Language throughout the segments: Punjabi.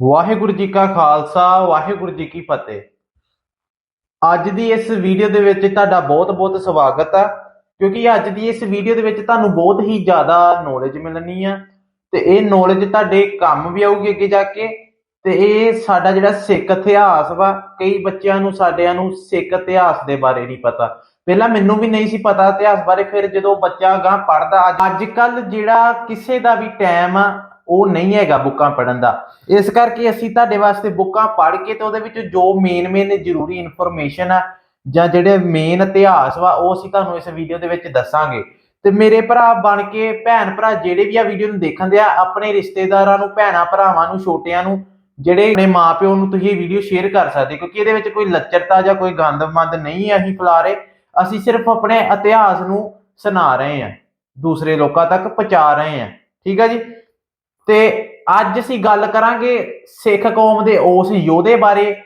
ਵਾਹਿਗੁਰੂ ਜੀ ਕਾ ਖਾਲਸਾ, ਵਾਹਿਗੁਰੂ ਜੀ ਕੀ ਫਤਿਹ। ਅੱਜ ਦੀ ਇਸ ਵੀਡੀਓ ਦੇ ਵਿੱਚ ਤੁਹਾਡਾ ਬਹੁਤ-ਬਹੁਤ ਸਵਾਗਤ ਆ, ਕਿਉਂਕਿ ਅੱਜ ਦੀ ਇਸ ਵੀਡੀਓ ਦੇ ਵਿੱਚ ਤੁਹਾਨੂੰ ਬਹੁਤ ਹੀ ਜ਼ਿਆਦਾ ਨੌਲੇਜ ਮਿਲਣੀ ਆ, ਤੇ ਇਹ ਨੌਲੇਜ ਤੁਹਾਡੇ ਕੰਮ ਵੀ ਆਊਗੀ ਅੱਗੇ ਜਾ ਕੇ, ਤੇ ਇਹ ਸਾਡਾ ਜਿਹੜਾ ਸਿੱਖ ਇਤਿਹਾਸ ਵਾ, ਕਈ ਬੱਚਿਆਂ ਨੂੰ, ਸਾਡਿਆਂ ਨੂੰ ਸਿੱਖ ਇਤਿਹਾਸ ਦੇ ਬਾਰੇ ਨਹੀਂ ਪਤਾ। ਪਹਿਲਾਂ ਮੈਨੂੰ ਵੀ ਨਹੀਂ ਸੀ ਪਤਾ ਇਤਿਹਾਸ ਬਾਰੇ, ਫਿਰ ਜਦੋਂ ਬੱਚਾ ਗਾਂ ਪੜਦਾ ਅੱਜ ਕੱਲ ਜਿਹੜਾ ਕਿਸੇ ਦਾ ਵੀ ਟਾਈਮ ਆ ਉਹ ਨਹੀਂ ਹੈਗਾ ਬੁੱਕਾਂ ਪੜਨ ਦਾ। ਇਸ ਕਰਕੇ ਅਸੀਂ ਤੁਹਾਡੇ ਵਾਸਤੇ ਬੁੱਕਾਂ ਪੜ੍ਹ ਕੇ ਤੇ ਉਹਦੇ ਵਿੱਚ ਜੋ ਮੇਨ ਮੇਨ ਜ਼ਰੂਰੀ ਇਨਫੋਰਮੇਸ਼ਨ ਆ ਜਾਂ ਜਿਹੜੇ ਮੇਨ ਇਤਿਹਾਸ ਵਾ, ਉਹ ਅਸੀਂ ਤੁਹਾਨੂੰ ਇਸ ਵੀਡੀਓ ਦੇ ਵਿੱਚ ਦੱਸਾਂਗੇ। ਤੇ ਮੇਰੇ ਭਰਾ ਬਣ ਕੇ, ਭੈਣ ਭਰਾ ਜਿਹੜੇ ਵੀ ਆ ਵੀਡੀਓ ਨੂੰ ਦੇਖਣ ਦੇ ਆ, ਆਪਣੇ ਰਿਸ਼ਤੇਦਾਰਾਂ ਨੂੰ, ਭੈਣਾ ਭਰਾਵਾਂ ਨੂੰ, ਛੋਟਿਆਂ ਨੂੰ, ਜਿਹੜੇ ਆਪਣੇ ਮਾਪਿਓ ਨੂੰ ਤੁਸੀਂ ਇਹ ਵੀਡੀਓ ਸ਼ੇਅਰ ਕਰ ਸਕਦੇ ਕਿਉਂਕਿ ਇਹਦੇ ਵਿੱਚ ਕੋਈ ਲੱਚਰਤਾ ਜਾਂ ਕੋਈ ਗੰਦਮੰਦ ਨਹੀਂ ਅਸੀਂ ਫੈਲਾ ਰਹੇ। ਅਸੀਂ ਸਿਰਫ ਆਪਣੇ ਇਤਿਹਾਸ ਨੂੰ ਸੁਣਾ ਰਹੇ ਹਾਂ, ਦੂਸਰੇ ਲੋਕਾਂ ਤੱਕ ਪਹੁੰਚਾ ਰਹੇ ਹਾਂ। ਠੀਕ ਆ ਜੀ? ਤੇ ਅੱਜ ਅਸੀਂ ਗੱਲ ਕਰਾਂਗੇ ਸਿੱਖ ਕੌਮ ਦੇ ਉਸ ਯੋਧੇ ਬਾਰੇ,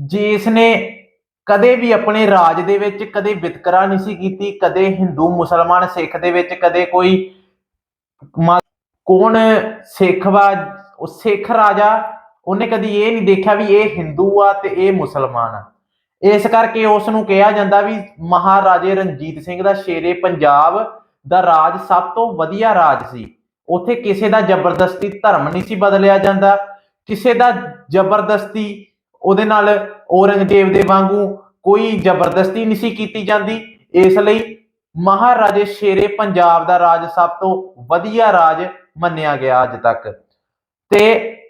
ਜਿਸ ਨੇ ਕਦੇ ਵੀ ਆਪਣੇ ਰਾਜ ਦੇ ਵਿੱਚ ਕਦੇ ਵਿਤਕਰਾ ਨਹੀਂ ਸੀ ਕੀਤੀ, ਕਦੇ ਹਿੰਦੂ ਮੁਸਲਮਾਨ ਸਿੱਖ ਦੇ ਵਿੱਚ ਕਦੇ ਕੋਈ ਮ- ਕੌਣ ਸਿੱਖ ਵਾ, ਉਹ ਸਿੱਖ ਰਾਜਾ, ਉਹਨੇ ਕਦੀ ਇਹ ਨਹੀਂ ਦੇਖਿਆ ਵੀ ਇਹ ਹਿੰਦੂ ਆ ਤੇ ਇਹ ਮੁਸਲਮਾਨ ਆ। ਇਸ ਕਰਕੇ ਉਸ ਨੂੰ ਕਿਹਾ ਜਾਂਦਾ ਵੀ ਮਹਾਰਾਜੇ ਰਣਜੀਤ ਸਿੰਘ ਦਾ ਸ਼ੇਰੇ ਪੰਜਾਬ ਦਾ ਰਾਜ ਸਭ ਤੋਂ ਵਧੀਆ ਰਾਜ ਸੀ। ਉੱਥੇ ਕਿਸੇ ਦਾ ਜ਼ਬਰਦਸਤੀ ਧਰਮ ਨਹੀਂ ਸੀ ਬਦਲਿਆ ਜਾਂਦਾ। ਕਿਸੇ ਦਾ ਜ਼ਬਰਦਸਤੀ ਉਹਦੇ ਨਾਲ ਔਰੰਗਜ਼ੇਬ ਦੇ ਵਾਂਗੂ ਕੋਈ ਜ਼ਬਰਦਸਤੀ ਨਹੀਂ ਸੀ ਕੀਤੀ ਜਾਂਦੀ। ਇਸ ਲਈ ਮਹਾਰਾਜੇ ਸ਼ੇਰੇ ਪੰਜਾਬ ਦਾ ਰਾਜ ਸਭ ਤੋਂ ਵਧੀਆ ਰਾਜ ਮੰਨਿਆ ਗਿਆ ਅੱਜ ਤੱਕ। ਤੇ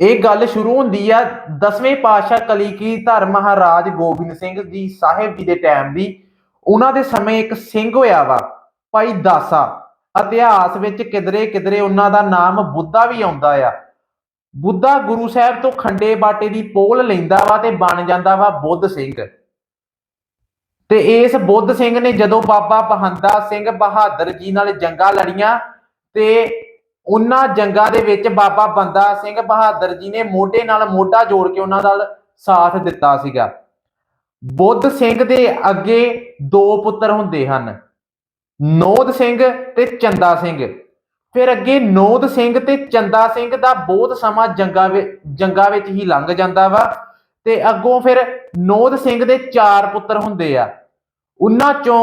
ਇਹ ਗੱਲ ਸ਼ੁਰੂ ਹੁੰਦੀ ਆ 10ਵੇਂ ਪਾਤਸ਼ਾਹ ਕਲੀਕੀ ਧਰ ਮਹਾਰਾਜ ਗੋਬਿੰਦ ਸਿੰਘ ਜੀ ਸਾਹਿਬ ਜੀ ਦੇ ਟਾਈਮ ਦੀ। ਉਹਨਾਂ ਦੇ ਸਮੇਂ ਇੱਕ ਸਿੰਘ ਹੋਇਆ ਵਾ, ਭਾਈ ਦਾਸਾ। ਇਤਿਹਾਸ ਵਿੱਚ ਕਿਧਰੇ ਕਿਧਰੇ ਉਹਨਾਂ ਦਾ ਨਾਮ ਬੁੱਧਾ ਵੀ ਆਉਂਦਾ ਆ। ਬੁੱਧਾ ਗੁਰੂ ਸਾਹਿਬ ਤੋਂ ਖੰਡੇ ਬਾਟੇ ਦੀ ਪੋਲ ਲੈਂਦਾ ਵਾ ਤੇ ਬਣ ਜਾਂਦਾ ਵਾ ਬੁੱਧ ਸਿੰਘ। ਤੇ ਇਸ ਬੁੱਧ ਸਿੰਘ ਨੇ ਜਦੋਂ ਬਾਬਾ ਬਹੰਦਾ ਸਿੰਘ ਬਹਾਦਰ ਜੀ ਨਾਲ ਜੰਗਾਂ ਲੜੀਆਂ ਤੇ ਉਹਨਾਂ ਜੰਗਾਂ ਦੇ ਵਿੱਚ ਬਾਬਾ ਬੰਦਾ ਸਿੰਘ ਬਹਾਦਰ ਜੀ ਨੇ ਮੋਢੇ ਨਾਲ ਮੋਢਾ ਜੋੜ ਕੇ ਉਹਨਾਂ ਨਾਲ ਸਾਥ ਦਿੱਤਾ ਸੀਗਾ। ਬੁੱਧ ਸਿੰਘ ਦੇ ਅੱਗੇ ਦੋ ਪੁੱਤਰ ਹੁੰਦੇ ਹਨ। ਨੋਦ ਸਿੰਘ ਤੇ ਚੰਦਾ ਸਿੰਘ। ਫਿਰ ਅੱਗੇ ਨੋਦ ਸਿੰਘ ਤੇ ਚੰਦਾ ਸਿੰਘ ਦਾ ਬਹੁਤ ਸਮਾਂ ਜੰਗਾਂ ਵਿੱਚ ਜੰਗਾਂ ਵਿੱਚ ਹੀ ਲੰਘ ਜਾਂਦਾ ਵਾ ਤੇ ਅੱਗੋਂ ਫਿਰ ਨੋਦ ਸਿੰਘ ਦੇ ਚਾਰ ਪੁੱਤਰ ਹੁੰਦੇ ਆ। ਉਹਨਾਂ ਚੋਂ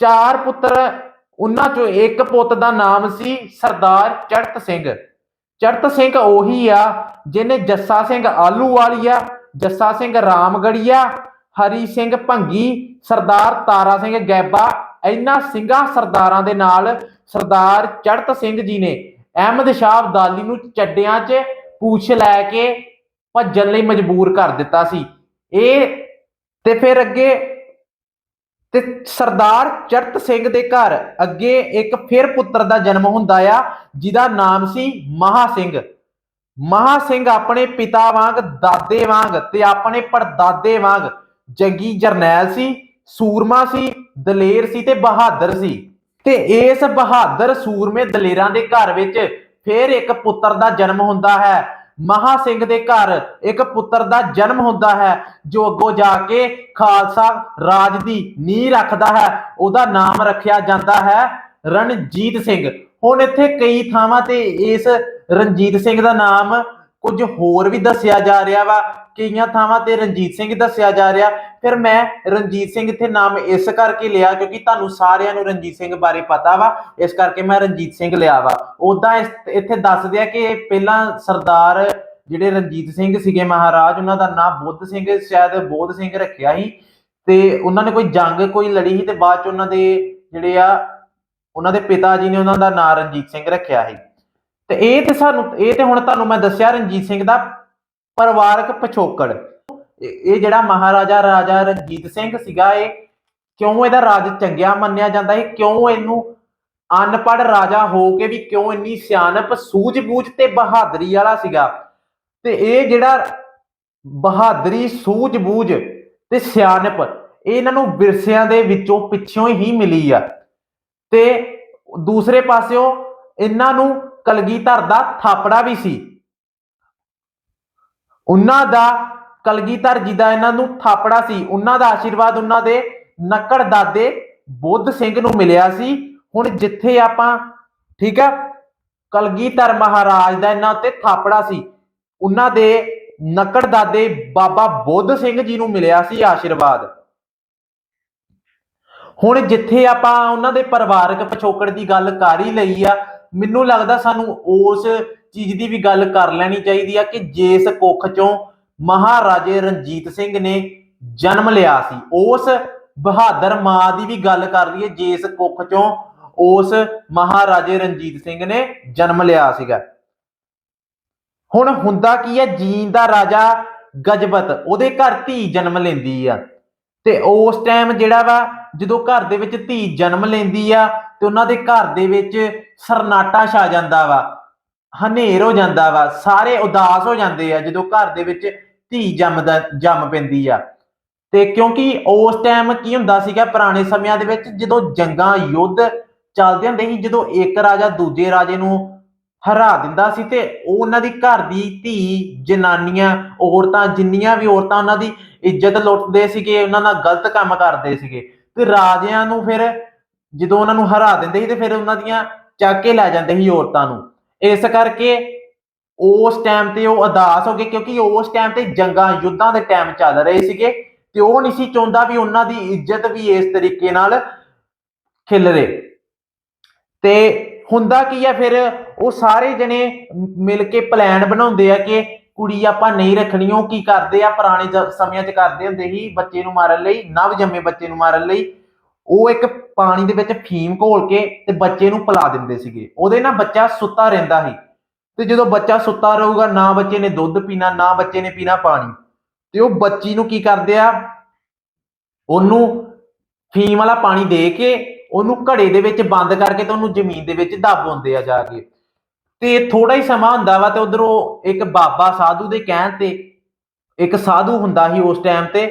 ਚਾਰ ਪੁੱਤਰ, ਉਹਨਾਂ ਚੋਂ ਇੱਕ ਪੁੱਤ ਦਾ ਨਾਮ ਸੀ ਸਰਦਾਰ ਚੜਤ ਸਿੰਘ। ਚੜਤ ਸਿੰਘ ਉਹੀ ਆ ਜਿਹਨੇ ਜੱਸਾ ਸਿੰਘ ਆਲੂਵਾਲੀਆ ਜੱਸਾ ਸਿੰਘ ਰਾਮਗੜੀਆ, ਹਰੀ ਸਿੰਘ ਭੰਗੀ, ਸਰਦਾਰ ਤਾਰਾ ਸਿੰਘ ਗੈਬਾ ਇਹਨਾਂ ਸਿੰਘਾਂ ਸਰਦਾਰਾਂ ਦੇ ਨਾਲ ਸਰਦਾਰ ਚੜਤ ਸਿੰਘ ਜੀ ਨੇ ਅਹਿਮਦ ਸ਼ਾਹ ਅਬਦਾਲੀ ਨੂੰ ਚੱਡਿਆਂ 'ਚ ਪੂਛ ਲੈ ਕੇ ਭੱਜਣ ਲਈ ਮਜਬੂਰ ਕਰ ਦਿੱਤਾ ਸੀ। ਇਹ ਤੇ ਫਿਰ ਅੱਗੇ ਤੇ ਸਰਦਾਰ ਚੜਤ ਸਿੰਘ ਦੇ ਘਰ ਅੱਗੇ ਇੱਕ ਫਿਰ ਪੁੱਤਰ ਦਾ ਜਨਮ ਹੁੰਦਾ ਆ, ਜਿਹਦਾ ਨਾਮ ਸੀ ਮਹਾ ਸਿੰਘ। ਮਹਾ ਸਿੰਘ ਆਪਣੇ ਪਿਤਾ ਵਾਂਗ, ਦਾਦੇ ਵਾਂਗ ਤੇ ਆਪਣੇ ਪੜਦਾਦੇ ਵਾਂਗ ਜੱਗੀ ਜਰਨੈਲ ਸੀ। ਸੂਰਮਾ ਸੀ, ਦਲੇਰ ਸੀ ਤੇ ਬਹਾਦਰ ਸੀ। ਤੇ ਇਸ ਬਹਾਦਰ ਸੂਰਮੇ ਦਲੇਰਾਂ ਦੇ ਘਰ ਵਿੱਚ ਫਿਰ ਇੱਕ ਪੁੱਤਰ ਦਾ ਜਨਮ ਹੁੰਦਾ ਹੈ। ਮਹਾ ਸਿੰਘ ਦੇ ਘਰ ਇੱਕ ਪੁੱਤਰ ਦਾ ਜਨਮ ਹੁੰਦਾ ਹੈ, ਜੋ ਅੱਗੋਂ ਜਾ ਕੇ ਖਾਲਸਾ ਰਾਜ ਦੀ ਨੀਂਹ ਰੱਖਦਾ ਹੈ। ਉਹਦਾ ਨਾਮ ਰੱਖਿਆ ਜਾਂਦਾ ਹੈ ਰਣਜੀਤ ਸਿੰਘ। ਹੁਣ ਇੱਥੇ ਕਈ ਥਾਵਾਂ ਤੇ ਇਸ ਰਣਜੀਤ ਸਿੰਘ ਦਾ ਨਾਮ ਕੁਝ ਹੋਰ ਵੀ ਦੱਸਿਆ ਜਾ ਰਿਹਾ ਵਾ, ਕਈਆਂ ਥਾਵਾਂ ਤੇ ਰਣਜੀਤ ਸਿੰਘ ਦੱਸਿਆ ਜਾ ਰਿਹਾ। ਫਿਰ ਮੈਂ ਰਣਜੀਤ ਸਿੰਘ ਇੱਥੇ ਨਾਮ ਇਸ ਕਰਕੇ ਲਿਆ ਕਿਉਂਕਿ ਤੁਹਾਨੂੰ ਸਾਰਿਆਂ ਨੂੰ ਰਣਜੀਤ ਸਿੰਘ ਬਾਰੇ ਪਤਾ ਵਾ, ਇਸ ਕਰਕੇ ਮੈਂ ਰਣਜੀਤ ਸਿੰਘ ਲਿਆ ਵਾ। ਉਦਾਂ ਇੱਥੇ ਦੱਸ ਦਿਆ ਕਿ ਪਹਿਲਾਂ ਸਰਦਾਰ ਜਿਹੜੇ ਰਣਜੀਤ ਸਿੰਘ ਸੀਗੇ ਮਹਾਰਾਜ, ਉਹਨਾਂ ਦਾ ਨਾਮ ਬੁੱਧ ਸਿੰਘ, ਸ਼ਾਇਦ ਬੋਧ ਸਿੰਘ ਰੱਖਿਆ ਸੀ। ਤੇ ਉਹਨਾਂ ਨੇ ਕੋਈ ਜੰਗ ਕੋਈ ਲੜੀ ਸੀ ਤੇ ਬਾਅਦ ਚ ਉਹਨਾਂ ਦੇ ਜਿਹੜੇ ਆ, ਉਹਨਾਂ ਦੇ ਪਿਤਾ ਜੀ ਨੇ ਉਹਨਾਂ ਦਾ ਨਾਮ ਰਣਜੀਤ ਸਿੰਘ ਰੱਖਿਆ ਸੀ। ਤੇ ਇਹ ਤੇ ਸਾਨੂੰ, ਇਹ ਤੇ ਹੁਣ ਤੁਹਾਨੂੰ ਮੈਂ ਦੱਸਿਆ ਰਣਜੀਤ ਸਿੰਘ ਦਾ ਪਰਿਵਾਰਕ ਪਿਛੋਕੜ। ਇਹ ਜਿਹੜਾ ਮਹਾਰਾਜਾ ਰਾਜਾ ਰਣਜੀਤ ਸਿੰਘ ਸੀਗਾ, ਇਹ ਕਿਉਂ ਇਹਦਾ ਰਾਜ ਚੰਗਿਆ ਮੰਨਿਆ ਜਾਂਦਾ? ਹੈ ਕਿਉਂ ਇਹਨੂੰ ਅਨਪੜ੍ਹ ਰਾਜਾ ਹੋ ਕੇ ਵੀ ਕਿਉਂ ਇੰਨੀ ਸਿਆਣਪ, ਸੂਝ-ਬੂਝ ਤੇ ਬਹਾਦਰੀ ਵਾਲਾ ਸੀਗਾ? ਤੇ ਇਹ ਜਿਹੜਾ ਬਹਾਦਰੀ, ਸੂਝ-ਬੂਝ ਤੇ ਸਿਆਣਪ, ਇਹ ਇਹਨਾਂ ਨੂੰ ਵਿਰਸਿਆਂ ਦੇ ਵਿੱਚੋਂ ਪਿੱਛੋਂ ਹੀ ਮਿਲੀ ਆ। ਤੇ ਦੂਸਰੇ ਪਾਸਿਓਂ ਇਹਨਾਂ ਨੂੰ ਕਲਗੀਧਰ ਦਾ ਥਾਪੜਾ ਵੀ ਸੀ। ਉਹਨਾਂ ਦਾ, ਕਲਗੀਧਰ ਜੀ ਦਾ ਇਹਨਾਂ ਨੂੰ ਥਾਪੜਾ ਸੀ। ਉਹਨਾਂ ਦਾ ਆਸ਼ੀਰਵਾਦ ਉਹਨਾਂ ਦੇ ਨਕੜ ਦਾਦੇ ਬੁੱਧ ਸਿੰਘ ਨੂੰ ਮਿਲਿਆ ਸੀ। ਹੁਣ ਜਿੱਥੇ ਆਪਾਂ, ਠੀਕ ਆ ਕਲਗੀਧਰ ਮਹਾਰਾਜ ਦਾ ਇਹਨਾਂ ਉੱਤੇ ਥਾਪੜਾ ਸੀ, ਉਹਨਾਂ ਦੇ ਨਕੜ ਦਾਦੇ ਬਾਬਾ ਬੁੱਧ ਸਿੰਘ ਜੀ ਨੂੰ ਮਿਲਿਆ ਸੀ ਆਸ਼ੀਰਵਾਦ। ਹੁਣ ਜਿੱਥੇ ਆਪਾਂ ਉਹਨਾਂ ਦੇ ਪਰਿਵਾਰਕ ਪਿਛੋਕੜ ਦੀ ਗੱਲ ਕਰ ਹੀ ਲਈ ਆ ਮੈਨੂੰ ਲੱਗਦਾ ਸਾਨੂੰ ਉਸ ਚੀਜ਼ ਦੀ ਵੀ ਗੱਲ ਕਰ ਲੈਣੀ ਚਾਹੀਦੀ ਆ ਕਿ ਜਿਸ ਕੁੱਖ ਚੋਂ ਮਹਾਰਾਜੇ ਰਣਜੀਤ ਸਿੰਘ ਨੇ ਜਨਮ ਲਿਆ ਸੀ, ਉਸ ਬਹਾਦਰ ਮਾਂ ਦੀ ਵੀ ਗੱਲ ਕਰ ਲਈਏ, ਜਿਸ ਕੁੱਖ ਚੋਂ ਉਸ ਮਹਾਰਾਜੇ ਰਣਜੀਤ ਸਿੰਘ ਨੇ ਜਨਮ ਲਿਆ ਸੀਗਾ। ਹੁਣ ਹੁੰਦਾ ਕੀ ਹੈ ਜੀਨ ਦਾ ਰਾਜਾ ਗਜਬਤ ਉਹਦੇ ਘਰ ਧੀ ਜਨਮ ਲੈਂਦੀ ਆ। ਤੇ ਉਸ ਟਾਈਮ ਜਿਹੜਾ ਵਾ, ਜਦੋਂ ਘਰ ਦੇ ਵਿੱਚ ਧੀ ਜਨਮ ਲੈਂਦੀ ਆ ਤੇ ਉਹਨਾਂ ਦੇ ਘਰ ਦੇ ਵਿੱਚ ਸਰਨਾਟਾ ਛਾ ਜਾਂਦਾ ਵਾ, ਹਨੇਰ ਹੋ ਜਾਂਦਾ ਵਾ, ਸਾਰੇ ਉਦਾਸ ਹੋ ਜਾਂਦੇ ਆ ਜਦੋਂ ਘਰ ਦੇ ਵਿੱਚ ਧੀ ਜੰਮਦਾ, ਜੰਮ ਪੈਂਦੀ ਆ। ਤੇ ਕਿਉਂਕਿ ਉਸ ਟਾਈਮ ਕੀ ਹੁੰਦਾ ਸੀਗਾ, ਪੁਰਾਣੇ ਸਮਿਆਂ ਦੇ ਵਿੱਚ ਜਦੋਂ ਜੰਗਾਂ ਯੁੱਧ ਚੱਲਦੇ ਹੁੰਦੇ ਸੀ, ਜਦੋਂ ਇੱਕ ਰਾਜਾ ਦੂਜੇ ਰਾਜੇ ਨੂੰ ਹਰਾ ਦਿੰਦਾ ਸੀ ਤੇ ਉਹ ਉਹਨਾਂ ਦੀ ਘਰ ਦੀ ਧੀ, ਜਨਾਨੀਆਂ, ਔਰਤਾਂ, ਜਿੰਨੀਆਂ ਵੀ ਔਰਤਾਂ ਉਹਨਾਂ ਦੀ ਇੱਜ਼ਤ ਲੁੱਟਦੇ ਸੀਗੇ, ਉਹਨਾਂ ਨਾਲ ਗਲਤ ਕੰਮ ਕਰਦੇ ਸੀਗੇ, ਤੇ ਰਾਜਿਆਂ ਨੂੰ ਫਿਰ ਜਦੋਂ ਉਹਨਾਂ ਨੂੰ ਹਰਾ ਦਿੰਦੇ ਸੀ ਤੇ ਫਿਰ ਉਹਨਾਂ ਦੀਆਂ ਚੱਕ ਕੇ ਲੈ ਜਾਂਦੇ ਸੀ ਔਰਤਾਂ ਨੂੰ। ਇਸ ਕਰਕੇ ਉਸ ਟਾਈਮ ਤੇ ਉਹ ਉਦਾਸ ਹੋ ਗਏ ਕਿਉਂਕਿ ਉਸ ਟਾਈਮ ਤੇ ਜੰਗਾਂ ਯੁੱਧਾਂ ਦੇ ਟਾਈਮ ਚੱਲ ਰਹੇ ਸੀਗੇ ਤੇ ਉਹ ਨਹੀਂ ਸੀ ਚਾਹੁੰਦਾ ਵੀ ਉਹਨਾਂ ਦੀ ਇੱਜ਼ਤ ਵੀ ਇਸ ਤਰੀਕੇ ਨਾਲ ਖਿਲਰੇ। ਤੇ ਹੁੰਦਾ ਕੀ ਆ ਫਿਰ ਉਹ ਸਾਰੇ ਜਣੇ ਮਿਲ ਕੇ ਪਲਾਨ ਬਣਾਉਂਦੇ ਆ ਕਿ ਕੁੜੀ ਆਪਾਂ ਨਹੀਂ ਰੱਖਣੀ, ਉਹ ਕੀ ਕਰਦੇ ਆ, ਪੁਰਾਣੇ ਸਮਿਆਂ 'ਚ ਕਰਦੇ ਹੁੰਦੇ ਸੀ ਬੱਚੇ ਨੂੰ ਮਾਰਨ ਲਈ ਨਵ ਜੰਮੇ ਬੱਚੇ ਨੂੰ ਮਾਰਨ ਲਈ। ਉਹ ਇੱਕ ਪਾਣੀ ਦੇ ਵਿੱਚ ਫੀਮ ਘੋਲ ਕੇ ਤੇ ਬੱਚੇ ਨੂੰ ਪਿਲਾ ਦਿੰਦੇ ਸੀਗੇ। ਉਹਦੇ ਨਾਲ ਬੱਚਾ ਸੁੱਤਾ ਰਹਿੰਦਾ ਸੀ। ਤੇ ਜਦੋਂ ਬੱਚਾ ਸੁੱਤਾ ਰਹੂਗਾ, ਨਾ ਬੱਚੇ ਨੇ ਦੁੱਧ ਪੀਣਾ, ਨਾ ਬੱਚੇ ਨੇ ਪੀਣਾ ਪਾਣੀ। ਤੇ ਉਹ ਬੱਚੀ ਨੂੰ ਕੀ ਕਰਦੇ ਆ? ਉਹਨੂੰ ਫੀਮ ਵਾਲਾ ਪਾਣੀ ਦੇ ਕੇ ਉਹਨੂੰ ਘੜੇ ਦੇ ਵਿੱਚ ਬੰਦ ਕਰਕੇ ਤੇ ਉਹਨੂੰ ਜ਼ਮੀਨ ਦੇ ਵਿੱਚ ਦੱਬ ਹੁੰਦੇ ਆ ਜਾ ਕੇ। ਤੇ ਥੋੜਾ ਹੀ ਸਮਾਂ ਹੁੰਦਾ ਵਾ ਤੇ ਉਧਰੋਂ ਇੱਕ ਬਾਬਾ ਸਾਧੂ ਦੇ ਕਹਿਣ ਤੇ ਇੱਕ ਸਾਧੂ ਹੁੰਦਾ ਸੀ ਉਸ ਟਾਈਮ ਤੇ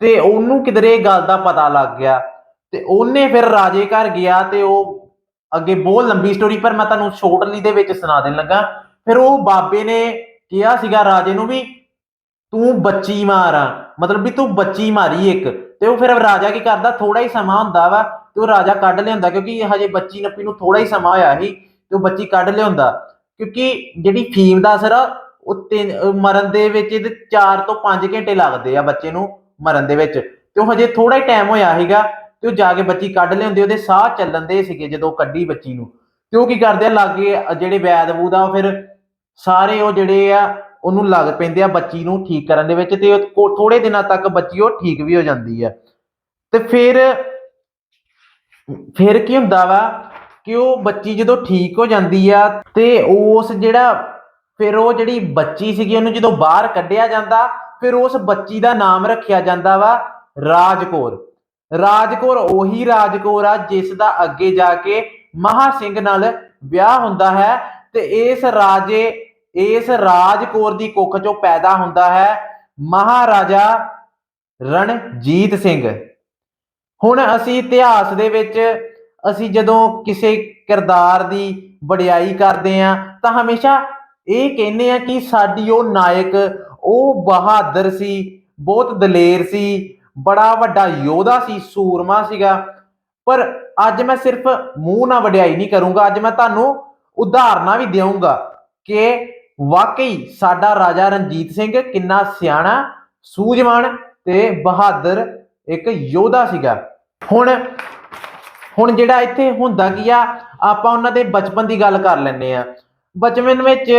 ਤੇ ਉਹਨੂੰ ਕਿਧਰੇ ਗੱਲ ਦਾ ਪਤਾ ਲੱਗ ਗਿਆ। ਤੇ ਉਹਨੇ ਫਿਰ ਰਾਜੇ ਘਰ ਗਿਆ ਤੇ ਉਹ ਅੱਗੇ ਬਹੁਤ ਲੰਬੀ ਸਟੋਰੀ ਪਰ ਮੈਂ ਤੁਹਾਨੂੰ ਸ਼ੋਰਟਲੀ ਦੇ ਵਿੱਚ ਸੁਣਾ ਦੇਣ ਲੱਗਾ। ਫਿਰ ਉਹ ਬਾਬੇ ਨੇ ਕਿਹਾ ਸੀਗਾ ਰਾਜੇ ਨੂੰ ਵੀ ਤੂੰ ਬੱਚੀ ਮਾਰ ਮਤਲਬ ਵੀ ਤੂੰ ਬੱਚੀ ਮਾਰੀ ਇੱਕ। ਤੇ ਉਹ ਫਿਰ ਰਾਜਾ ਕੀ ਕਰਦਾ? ਥੋੜਾ ਹੀ ਸਮਾਂ ਹੁੰਦਾ ਵਾ ਤੇ ਉਹ ਰਾਜਾ ਕੱਢ ਲਿਆਉਂਦਾ ਕਿਉਂਕਿ ਹਜੇ ਬੱਚੀ ਨੱਪੀ ਨੂੰ ਥੋੜਾ ਹੀ ਸਮਾਂ ਹੋਇਆ ਸੀ ਤੇ ਉਹ ਬੱਚੀ ਕੱਢ ਲਿਆਉਂਦਾ। ਕਿਉਂਕਿ ਜਿਹੜੀ ਫੀਮ ਦਾ ਅਸਰ ਆ, ਉਹ ਤਿੰਨ ਮਰਨ ਦੇ ਵਿੱਚ ਇਹਦੇ 4 ਤੋਂ 5 ਘੰਟੇ ਲੱਗਦੇ ਆ ਬੱਚੇ ਨੂੰ ਮਰਨ ਦੇ ਵਿੱਚ। ਤੇ ਉਹ ਹਜੇ ਥੋੜਾ ਹੀ ਟਾਈਮ ਹੋਇਆ ਸੀਗਾ। ਤੇ ਉਹ ਜਾ ਕੇ ਬੱਚੀ ਕੱਢ ਲਿਆਉਂਦੇ, ਉਹਦੇ ਸਾਹ ਚੱਲਣ ਦੇ ਸੀਗੇ ਜਦੋਂ ਕੱਢੀ ਬੱਚੀ ਨੂੰ। ਤੇ ਉਹ ਕੀ ਕਰਦੇ ਆ, ਲਾਗੇ ਜਿਹੜੇ ਵੈਦ ਵੂਦ ਆ, ਉਹ ਫਿਰ ਸਾਰੇ ਉਹ ਜਿਹੜੇ ਆ, ਉਹਨੂੰ ਲੱਗ ਪੈਂਦੇ ਆ ਬੱਚੀ ਨੂੰ ਠੀਕ ਕਰਨ ਦੇ ਵਿੱਚ ਤੇ ਥੋੜੇ ਦਿਨਾਂ ਤੱਕ ਬੱਚੀ ਉਹ ਠੀਕ ਵੀ ਹੋ ਜਾਂਦੀ ਆ। ਤੇ ਫਿਰ ਫਿਰ ਕੀ ਹੁੰਦਾ ਵਾ ਕਿ ਉਹ ਬੱਚੀ ਜਦੋਂ ਠੀਕ ਹੋ ਜਾਂਦੀ ਆ ਤੇ ਉਸ ਜਿਹੜਾ, ਫਿਰ ਉਹ ਜਿਹੜੀ ਬੱਚੀ ਸੀਗੀ ਉਹਨੂੰ ਜਦੋਂ ਬਾਹਰ ਕੱਢਿਆ ਜਾਂਦਾ, ਫਿਰ ਉਸ ਬੱਚੀ ਦਾ ਨਾਮ ਰੱਖਿਆ ਜਾਂਦਾ ਵਾ ਰਾਜਕੌਰ ਰਾਜਕੌਰ, ਉਹੀ ਰਾਜਕੌਰ ਆ ਜਿਸ ਦਾ ਅੱਗੇ ਜਾ ਕੇ ਮਹਾ ਸਿੰਘ ਨਾਲ ਵਿਆਹ ਹੁੰਦਾ ਹੈ ਤੇ ਇਸ ਰਾਜੇ, ਇਸ ਰਾਜਕੌਰ ਦੀ ਕੁੱਖ ਚੋਂ ਪੈਦਾ ਹੁੰਦਾ ਹੈ ਮਹਾਰਾਜਾ ਰਣਜੀਤ ਸਿੰਘ। ਹੁਣ ਅਸੀਂ ਇਤਿਹਾਸ ਦੇ ਵਿੱਚ, ਅਸੀਂ ਜਦੋਂ ਕਿਸੇ ਕਿਰਦਾਰ ਦੀ ਵਡਿਆਈ ਕਰਦੇ ਆ ਤਾਂ ਹਮੇਸ਼ਾ ਇਹ ਕਹਿੰਦੇ ਆ ਕਿ ਸਾਡੀ ਉਹ ਨਾਇਕ, ਉਹ ਬਹਾਦਰ ਸੀ, ਬਹੁਤ ਦਲੇਰ ਸੀ ਬੜਾ ਵੱਡਾ ਯੋਧਾ ਸੀ, ਸੂਰਮਾ ਸੀਗਾ। ਪਰ ਅੱਜ ਮੈਂ ਸਿਰਫ ਮੂੰਹ ਨਾਲ ਵਡਿਆਈ ਨਹੀਂ ਕਰੂੰਗਾ, ਅੱਜ ਮੈਂ ਤੁਹਾਨੂੰ ਉਦਾਹਰਨਾਂ ਵੀ ਦੇਵਾਂਗਾ ਕਿ ਵਾਕਈ ਸਾਡਾ ਰਾਜਾ ਰਣਜੀਤ ਸਿੰਘ ਕਿੰਨਾ ਸਿਆਣਾ, ਸੂਝਵਾਨ ਤੇ ਬਹਾਦਰ ਇੱਕ ਯੋਧਾ ਸੀਗਾ। ਹੁਣ ਹੁਣ ਜਿਹੜਾ ਇੱਥੇ ਹੁੰਦਾ ਕੀ ਆ, ਆਪਾਂ ਉਹਨਾਂ ਦੇ ਬਚਪਨ ਦੀ ਗੱਲ ਕਰ ਲੈਂਦੇ ਆ ਬਚਪਨ ਵਿੱਚ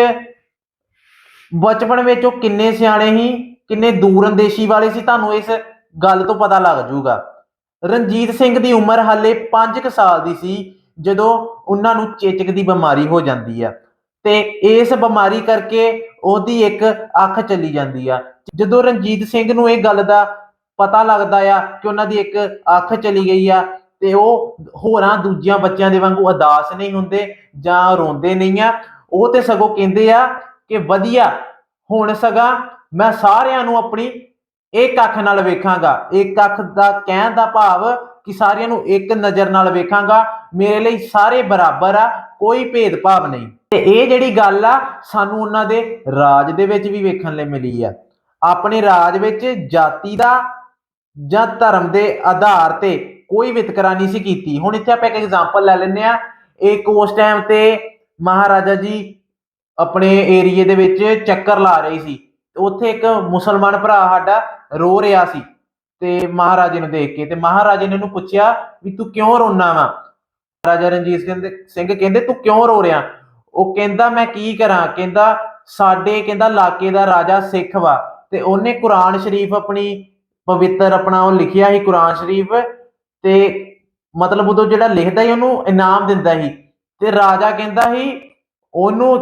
ਬਚਪਨ ਵਿੱਚ ਉਹ ਕਿੰਨੇ ਸਿਆਣੇ ਸੀ, ਕਿੰਨੇ ਦੂਰ ਅੰਦੇਸ਼ੀ ਵਾਲੇ ਸੀ ਤੁਹਾਨੂੰ ਇਸ ਗੱਲ ਤੋਂ ਪਤਾ ਲੱਗ ਜੂਗਾ। ਰਣਜੀਤ ਸਿੰਘ ਦੀ ਉਮਰ ਹਾਲੇ 5 ਸਾਲ ਦੀ ਸੀ, ਜਦੋਂ ਉਹਨਾਂ ਨੂੰ ਚੇਚਕ ਦੀ ਬਿਮਾਰੀ ਹੋ ਜਾਂਦੀ ਆ। ਤੇ ਇਸ ਬਿਮਾਰੀ ਕਰਕੇ ਉਹਦੀ ਇੱਕ ਅੱਖ ਚਲੀ ਜਾਂਦੀ ਆ। ਜਦੋਂ ਰਣਜੀਤ ਸਿੰਘ ਨੂੰ ਇਹ ਗੱਲ ਦਾ ਪਤਾ ਲੱਗਦਾ ਆ ਕਿ ਉਹਨਾਂ ਦੀ ਇੱਕ ਅੱਖ ਚਲੀ ਗਈ ਆ, ਤੇ ਉਹ ਹੋਰਾਂ ਦੂਜਿਆਂ ਬੱਚਿਆਂ ਦੇ ਵਾਂਗੂ ਅਦਾਸ ਨਹੀਂ ਹੁੰਦੇ ਜਾਂ ਰੋਂਦੇ ਨਹੀਂ ਆ, ਉਹ ਤੇ ਸਗੋਂ ਕਹਿੰਦੇ ਆ ਕਿ ਵਧੀਆ, ਹੁਣ ਸਗਾ ਮੈਂ ਸਾਰਿਆਂ ਨੂੰ ਆਪਣੀ ਇੱਕ ਅੱਖ ਨਾਲ ਵੇਖਾਂਗਾ। ਇੱਕ ਅੱਖ ਦਾ ਕਹਿਣ ਦਾ ਭਾਵ ਕਿ ਸਾਰਿਆਂ ਨੂੰ ਇੱਕ ਨਜ਼ਰ ਨਾਲ ਵੇਖਾਂਗਾ। ਮੇਰੇ ਲਈ ਸਾਰੇ ਬਰਾਬਰ ਆ, ਕੋਈ ਭੇਦਭਾਵ ਨਹੀਂ। ਤੇ ਇਹ ਜਿਹੜੀ ਗੱਲ ਆ, ਸਾਨੂੰ ਉਹਨਾਂ ਦੇ ਰਾਜ ਦੇ ਵਿੱਚ ਵੀ ਵੇਖਣ ਲਈ ਮਿਲੀ ਆ। ਆਪਣੇ ਰਾਜ ਵਿੱਚ ਜਾਤੀ ਦਾ ਜਾਂ ਧਰਮ ਦੇ ਆਧਾਰ ਤੇ ਕੋਈ ਵਿਤਕਰਾ ਨਹੀਂ ਸੀ ਕੀਤੀ। ਹੁਣ ਇੱਥੇ ਆਪਾਂ ਇੱਕ ਐਗਜ਼ਾਮਪਲ ਲੈ ਲੈਂਦੇ ਆ ਇੱਕ ਉਸ ਟਾਈਮ ਤੇ ਮਹਾਰਾਜਾ ਜੀ ਆਪਣੇ ਏਰੀਏ ਦੇ ਵਿੱਚ ਚੱਕਰ ਲਾ ਰਹੀ ਸੀ। ਉੱਥੇ ਇੱਕ ਮੁਸਲਮਾਨ ਭਰਾ ਸਾਡਾ ਰੋ ਰਿਹਾ ਸੀ। ਤੇ ਮਹਾਰਾਜੇ ਨੂੰ ਦੇਖ ਕੇ ਤੇ ਮਹਾਰਾਜੇ ਨੇ ਉਹਨੂੰ ਪੁੱਛਿਆ ਵੀ ਤੂੰ ਕਿਉਂ ਰੋਣਾ ਵਾ? ਰਾਜਾ ਰਣਜੀਤ ਸਿੰਘ ਸਿੰਘ ਕਹਿੰਦੇ, ਤੂੰ ਕਿਉਂ ਰੋ ਰਿਹਾ? ਉਹ ਕਹਿੰਦਾ, ਮੈਂ ਕੀ ਕਰਾਂ? ਕਹਿੰਦਾ, ਸਾਡੇ, ਕਹਿੰਦਾ, ਇਲਾਕੇ ਦਾ ਰਾਜਾ ਸਿੱਖ ਵਾ ਤੇ ਉਹਨੇ ਕੁਰਾਨ ਸ਼ਰੀਫ ਆਪਣੀ ਪਵਿੱਤਰ ਆਪਣਾ ਉਹ ਲਿਖਿਆ ਸੀ ਕੁਰਾਨ ਸ਼ਰੀਫ ਤੇ ਮਤਲਬ ਉਦੋਂ ਜਿਹੜਾ ਲਿਖਦਾ ਸੀ ਉਹਨੂੰ ਇਨਾਮ ਦਿੰਦਾ ਸੀ ਤੇ ਰਾਜਾ ਕਹਿੰਦਾ ਸੀ, ਉਹਨੂੰ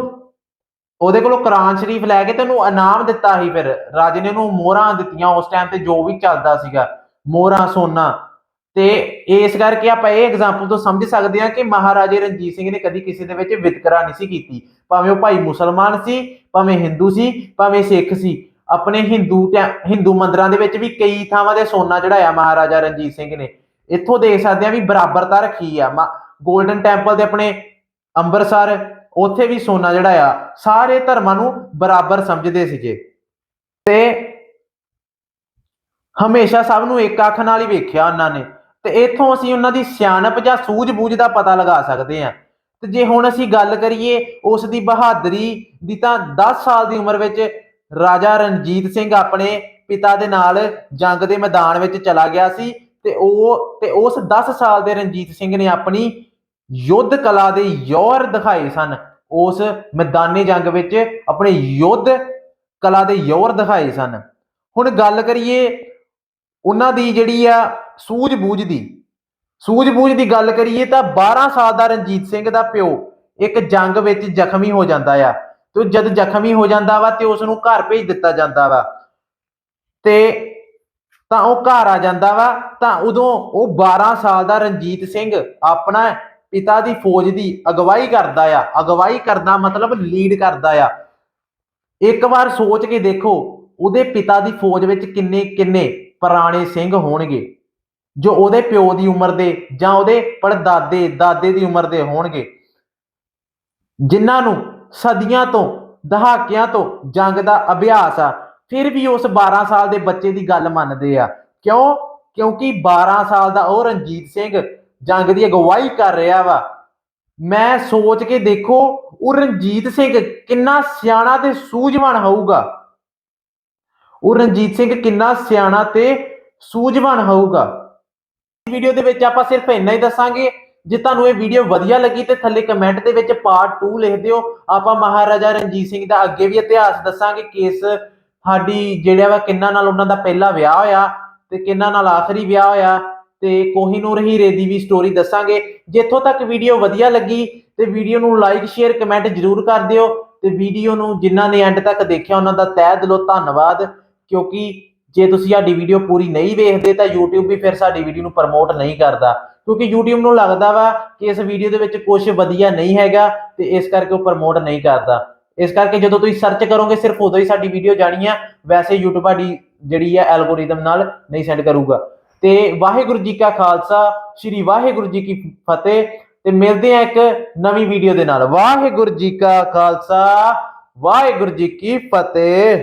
ਉਹਦੇ ਕੋਲੋਂ ਕੁਰਾਨ ਸ਼ਰੀਫ ਲੈ ਕੇ ਤੇ ਉਹਨੂੰ ਇਨਾਮ ਦਿੱਤਾ ਸੀ ਫਿਰ। ਰਾਜੇ ਨੇ ਉਹਨੂੰ ਮੋਹਰਾਂ ਦਿੱਤੀਆਂ ਉਸ ਟਾਈਮ ਤੇ ਜੋ ਵੀ ਚੱਲਦਾ ਸੀਗਾ, ਮੋਹਰਾਂ, ਸੋਨਾ। ਤੇ ਇਸ ਕਰਕੇ ਆਪਾਂ ਇਹ ਐਗਜ਼ਾਮਪਲ ਤੋਂ ਸਮਝ ਸਕਦੇ ਹਾਂ ਕਿ ਮਹਾਰਾਜੇ ਰਣਜੀਤ ਸਿੰਘ ਨੇ ਕਦੀ ਕਿਸੇ ਦੇ ਵਿੱਚ ਵਿਤਕਰਾ ਨਹੀਂ ਸੀ ਕੀਤੀ। ਭਾਵੇਂ ਉਹ ਭਾਈ ਮੁਸਲਮਾਨ ਸੀ, ਭਾਵੇਂ ਹਿੰਦੂ ਸੀ, ਭਾਵੇਂ ਸਿੱਖ ਸੀ। ਆਪਣੇ ਹਿੰਦੂ ਟੈ- ਹਿੰਦੂ ਮੰਦਰਾਂ ਦੇ ਵਿੱਚ ਵੀ ਕਈ ਥਾਵਾਂ ਤੇ ਸੋਨਾ ਚੜਾਇਆ ਮਹਾਰਾਜਾ ਰਣਜੀਤ ਸਿੰਘ ਨੇ। ਇੱਥੋਂ ਦੇਖ ਸਕਦੇ ਆ ਵੀ ਬਰਾਬਰਤਾ ਰੱਖੀ ਆ। 골ਡਨ ਟੈਂਪਲ ਦੇ ਆਪਣੇ ਅੰਮ੍ਰਿਤਸਰ ਉੱਥੇ ਵੀ ਸੋਨਾ ਜਿਹੜਾ ਆ, ਸਾਰੇ ਧਰਮਾਂ ਨੂੰ ਬਰਾਬਰ ਸਮਝਦੇ ਸੀਗੇ। ਤੇ ਹਮੇਸ਼ਾ ਸਭ ਨੂੰ ਇੱਕ ਅੱਖ ਨਾਲ ਹੀ ਵੇਖਿਆ ਉਹਨਾਂ ਨੇ। ਤੇ ਇੱਥੋਂ ਅਸੀਂ ਉਹਨਾਂ ਦੀ ਸਿਆਣਪ ਜਾਂ ਸੂਝ-ਬੂਝ ਦਾ ਪਤਾ ਲਗਾ ਸਕਦੇ ਹਾਂ। ਤੇ ਜੇ ਹੁਣ ਅਸੀਂ ਗੱਲ ਕਰੀਏ ਉਸ ਦੀ ਬਹਾਦਰੀ ਦੀ ਤਾਂ 10 ਸਾਲ ਦੀ ਉਮਰ ਵਿੱਚ ਰਾਜਾ ਰਣਜੀਤ ਸਿੰਘ ਆਪਣੇ ਪਿਤਾ ਦੇ ਨਾਲ ਜੰਗ ਦੇ ਮੈਦਾਨ ਵਿੱਚ ਚਲਾ ਗਿਆ ਸੀ। ਤੇ ਉਹ, ਤੇ ਉਸ 10 ਸਾਲ ਦੇ ਰਣਜੀਤ ਸਿੰਘ ਨੇ ਆਪਣੀ ਯੁੱਧ ਕਲਾ ਦੇ ਯੋਰ ਦਿਖਾਏ ਸਨ। ਉਸ ਮੈਦਾਨੀ ਜੰਗ ਵਿੱਚ ਆਪਣੇ ਯੁੱਧ ਕਲਾ ਦੇ ਯੋਰ ਦਿਖਾਏ ਸਨ। ਹੁਣ ਗੱਲ ਕਰੀਏ ਉਹਨਾਂ ਦੀ ਜਿਹੜੀ ਆ ਸੂਝ-ਬੂਝ ਦੀ। ਸੂਝ-ਬੂਝ ਦੀ ਗੱਲ ਕਰੀਏ ਤਾਂ 12 ਸਾਲ ਦਾ ਰਣਜੀਤ ਸਿੰਘ ਦਾ ਪਿਓ ਇੱਕ ਜੰਗ ਵਿੱਚ ਜ਼ਖਮੀ ਹੋ ਜਾਂਦਾ ਆ ਤੇ ਉਹ ਜਦ ਜ਼ਖਮੀ ਹੋ ਜਾਂਦਾ ਵਾ ਤੇ ਉਸ ਨੂੰ ਘਰ ਭੇਜ ਦਿੱਤਾ ਜਾਂਦਾ ਵਾ। ਤੇ ਤਾਂ ਉਹ ਘਰ ਆ ਜਾਂਦਾ ਵਾ ਤਾਂ ਉਦੋਂ ਉਹ 12 ਸਾਲ ਦਾ ਰਣਜੀਤ ਸਿੰਘ ਆਪਣਾ ਪਿਤਾ ਦੀ ਫੌਜ ਦੀ ਅਗਵਾਈ ਕਰਦਾ ਆ। ਅਗਵਾਈ ਕਰਦਾ ਮਤਲਬ ਲੀਡ ਕਰਦਾ ਆ। ਇੱਕ ਵਾਰ ਸੋਚ ਕੇ ਦੇਖੋ, ਉਹਦੇ ਪਿਤਾ ਦੀ ਫੌਜ ਵਿੱਚ ਕਿੰਨੇ ਕਿੰਨੇ ਪੁਰਾਣੇ ਸਿੰਘ ਹੋਣਗੇ। ਜੋ ਉਹਦੇ ਪਿਓ ਦੀ ਉਮਰ ਦੇ ਜਾਂ ਉਹਦੇ ਪੜਦਾਦੇ, ਦਾਦੇ ਦੀ ਉਮਰ ਦੇ ਹੋਣਗੇ। ਜਿਨ੍ਹਾਂ ਨੂੰ ਸਦੀਆਂ ਤੋਂ, ਦਹਾਕਿਆਂ ਤੋਂ ਜੰਗ ਦਾ ਅਭਿਆਸ ਆ, ਫਿਰ ਵੀ ਉਸ 12 ਸਾਲ ਦੇ ਬੱਚੇ ਦੀ ਗੱਲ ਮੰਨਦੇ ਆ। ਕਿਉਂ? ਕਿਉਂਕਿ 12 ਸਾਲ ਦਾ ਉਹ ਰਣਜੀਤ ਸਿੰਘ ਜੰਗ ਦੀ ਅਗਵਾਈ ਕਰ ਰਿਹਾ ਵਾ। ਮੈਂ ਸੋਚ ਕੇ ਦੇਖੋ, ਉਹ ਰਣਜੀਤ ਸਿੰਘ ਕਿੰਨਾ ਸਿਆਣਾ ਤੇ ਸੂਝਵਾਨ ਹੋਊਗਾ। ਉਹ ਰਣਜੀਤ ਸਿੰਘ ਕਿੰਨਾ ਸਿਆਣਾ ਤੇ ਸੂਝਵਾਨ ਹੋਊਗਾ। ਵੀਡੀਓ ਦੇ ਵਿੱਚ ਆਪਾਂ ਸਿਰਫ ਇੰਨਾ ਹੀ ਦੱਸਾਂਗੇ, ਜੇ ਤੁਹਾਨੂੰ ਇਹ ਵੀਡੀਓ ਵਧੀਆ ਲੱਗੀ ਤੇ ਥੱਲੇ ਕਮੈਂਟ ਦੇ ਵਿੱਚ ਪਾਰਟ 2 ਲਿਖ ਦਿਓ। ਆਪਾਂ ਮਹਾਰਾਜਾ ਰਣਜੀਤ ਸਿੰਘ ਦਾ ਅੱਗੇ ਵੀ ਇਤਿਹਾਸ ਦੱਸਾਂਗੇ, ਕੇਸ ਸਾਡੀ ਜਿਹੜਾ ਵਾ ਕਿੰਨਾ ਨਾਲ ਉਹਨਾਂ ਦਾ ਪਹਿਲਾ ਵਿਆਹ ਹੋਇਆ ਤੇ ਕਿੰਨਾ ਨਾਲ ਆਖਰੀ ਵਿਆਹ ਹੋਇਆ। ਤੇ ਕੋਹੀਨੂਰ ਹੀਰੇ ਦੀ ਵੀ ਸਟੋਰੀ ਦੱਸਾਂਗੇ। ਜਿੱਥੋਂ ਤੱਕ ਵੀਡੀਓ ਵਧੀਆ ਲੱਗੀ ਤੇ ਵੀਡੀਓ ਨੂੰ ਲਾਈਕ ਸ਼ੇਅਰ ਕਮੈਂਟ ਜਰੂਰ ਕਰ ਦਿਓ। ਤੇ ਵੀਡੀਓ ਨੂੰ ਜਿਨ੍ਹਾਂ ਨੇ ਐਂਡ ਤੱਕ ਦੇਖਿਆ ਉਹਨਾਂ ਦਾ ਤਹਿ ਦਿਲੋਂ ਧੰਨਵਾਦ। ਕਿਉਂਕਿ ਜੇ ਤੁਸੀਂ ਸਾਡੀ ਵੀਡੀਓ ਪੂਰੀ ਨਹੀਂ ਵੇਖਦੇ ਤਾਂ YouTube ਵੀ ਫਿਰ ਸਾਡੀ ਵੀਡੀਓ ਨੂੰ ਪ੍ਰਮੋਟ ਨਹੀਂ ਕਰਦਾ। ਕਿਉਂਕਿ YouTube ਨੂੰ ਲੱਗਦਾ ਵਾ ਕਿ ਇਸ ਵੀਡੀਓ ਦੇ ਵਿੱਚ ਕੁਝ ਵਧੀਆ ਨਹੀਂ ਹੈਗਾ ਤੇ ਇਸ ਕਰਕੇ ਉਹ ਪ੍ਰਮੋਟ ਨਹੀਂ ਕਰਦਾ। ਇਸ ਕਰਕੇ ਜਦੋਂ ਤੁਸੀਂ ਸਰਚ ਕਰੋਗੇ ਸਿਰਫ ਉਦੋਂ ਹੀ ਸਾਡੀ ਵੀਡੀਓ ਜਾਣੀ ਆ। ਵੈਸੇ YouTube ਸਾਡੀ ਜਿਹੜੀ ਆ ਐਲਗੋਰਿਦਮ ਨਾਲ ਨਹੀਂ ਸੈਂਡ ਕਰੂਗਾ। ਤੇ ਵਾਹਿਗੁਰੂ ਜੀ ਕਾ ਖਾਲਸਾ, ਸ੍ਰੀ ਵਾਹਿਗੁਰੂ ਜੀ ਕੀ ਫਤਿਹ ਤੇ ਮਿਲਦੇ ਆ ਇੱਕ ਨਵੀਂ ਵੀਡੀਓ ਦੇ ਨਾਲ। ਵਾਹਿਗੁਰੂ ਜੀ ਕਾ ਖਾਲਸਾ, ਵਾਹਿਗੁਰੂ ਜੀ ਕੀ ਫਤਿਹ।